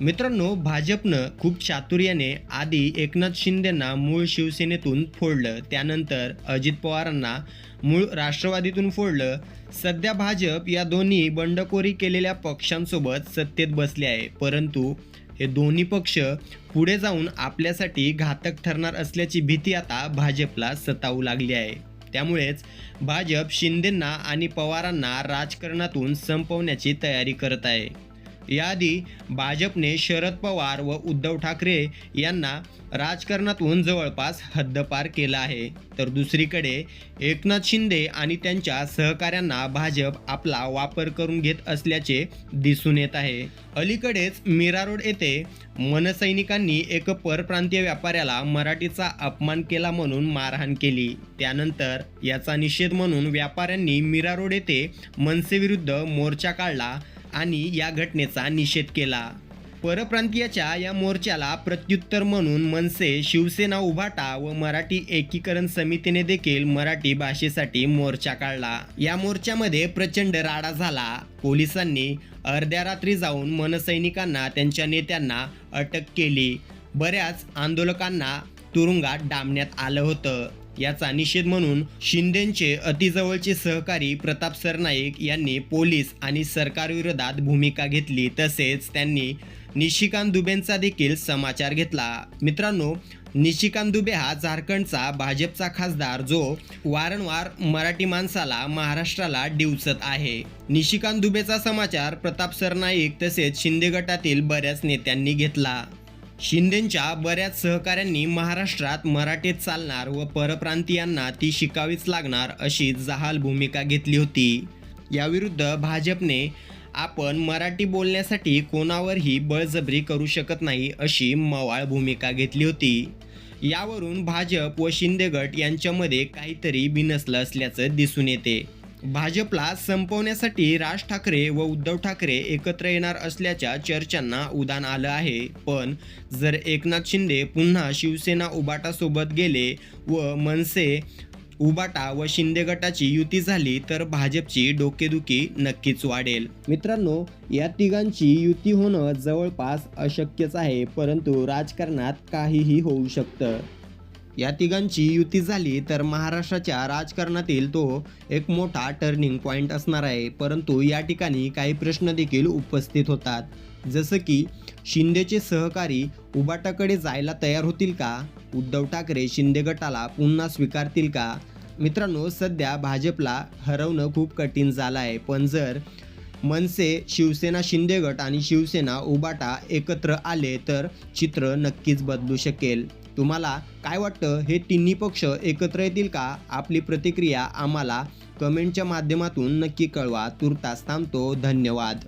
मित्रांनो भाजपनं खूप चातुर्याने आधी एकनाथ शिंदेंना मूळ शिवसेनेतून फोडलं. त्यानंतर अजित पवारांना मूळ राष्ट्रवादीतून फोडलं. सध्या भाजप या दोन्ही बंडखोरी केलेल्या पक्षांसोबत सत्तेत बसले आहे. परंतु हे दोन्ही पक्ष पुढे जाऊन आपल्यासाठी घातक ठरणार असल्याची भीती आता भाजपला सतावू लागली आहे. त्यामुळेच भाजप शिंदेंना आणि पवारांना राजकारणातून संपवण्याची तयारी करत आहे. याआधी भाजपने शरद पवार व उद्धव ठाकरे यांना राजकारणातून जवळपास हद्दपार केला आहे. तर दुसरीकडे एकनाथ शिंदे आणि त्यांच्या सहकाऱ्यांना भाजप आपला वापर करून घेत असल्याचे दिसून येत आहे. अलीकडेच मीरा रोड येथे मनसैनिकांनी एक परप्रांतीय व्यापाऱ्याला मराठीचा अपमान केला म्हणून मारहाण केली. त्यानंतर याचा निषेध म्हणून व्यापाऱ्यांनी मीरा रोड येथे मनसेविरुद्ध मोर्चा काढला आणि या घटनेचा निषेध केला. परप्रांतीयाच्या या मोर्चाला प्रत्युत्तर म्हणून मनसे शिवसेना उभाटा व मराठी एकीकरण समितीने देखील मराठी भाषेसाठी मोर्चा काढला. या मोर्चामध्ये प्रचंड राडा झाला. पोलिसांनी अर्ध्या रात्री जाऊन मनसैनिकांना त्यांच्या नेत्यांना अटक केली. बऱ्याच आंदोलकांना तुरुंगात डांबण्यात आलं होतं. याचा निषेध म्हणून शिंदेचे अतिजवळचे सहकारी प्रताप सरनाईक यांनी पोलीस आणि सरकारविरोधात भूमिका घेतली. तसेच त्यांनी निशिकांत दुबेंचा देखील समाचार घेतला. मित्रांनो निशिकांत दुबे हा झारखंडचा भाजपचा खासदार जो वारंवार मराठी माणसाला महाराष्ट्राला डिवचत आहे. निशिकांत दुबेचा समाचार प्रताप सरनाईक तसेच शिंदे गटातील बऱ्याच नेत्यांनी घेतला. शिंदेच्या बऱ्याच सहकाऱ्यांनी महाराष्ट्रात मराठीत चालणार व परप्रांतीयांना ती शिकावीच लागणार अशी जहाल भूमिका घेतली होती. याविरुद्ध भाजपने आपण मराठी बोलण्यासाठी कोणावरही बळजबरी करू शकत नाही अशी मवाळ भूमिका घेतली होती. यावरून भाजप व शिंदे गट यांच्यामध्ये काहीतरी बिनसलं असल्याचं दिसून येते. भाजपला संपवण्यासाठी राज ठाकरे व उद्धव ठाकरे एकत्र येणार असल्याच्या चर्चांना उदान आलं आहे. पण जर एकनाथ शिंदे पुन्हा शिवसेना उबाटासोबत गेले व मनसे उबाटा व शिंदे गटाची युती झाली तर भाजपची डोकेदुखी नक्कीच वाढेल. मित्रांनो या तिघांची युती होणं जवळपास अशक्यच आहे परंतु राजकारणात काहीही होऊ शकतं. या तिघांची युती झाली तर महाराष्ट्राच्या राजकारणातील तो एक मोठा टर्निंग पॉईंट असणार आहे. परंतु या ठिकाणी काही प्रश्न देखील उपस्थित होतात. जसं की शिंदेचे सहकारी उबाटाकडे जायला तयार होतील का? उद्धव ठाकरे शिंदे गटाला पुन्हा स्वीकारतील का? मित्रांनो सध्या भाजपला हरवणं खूप कठीण झालं आहे. पण जर मनसे शिवसेना शिंदे गट आणि शिवसेना उबाटा एकत्र आले तर चित्र नक्कीच बदलू शकेल. तुम्हाला काय वाटतं? हे तिन्ही पक्ष एकत्र येतील का? आपली प्रतिक्रिया आम्हाला कमेंटच्या माध्यमातून नक्की कळवा. तुर्तास थांबतो. धन्यवाद.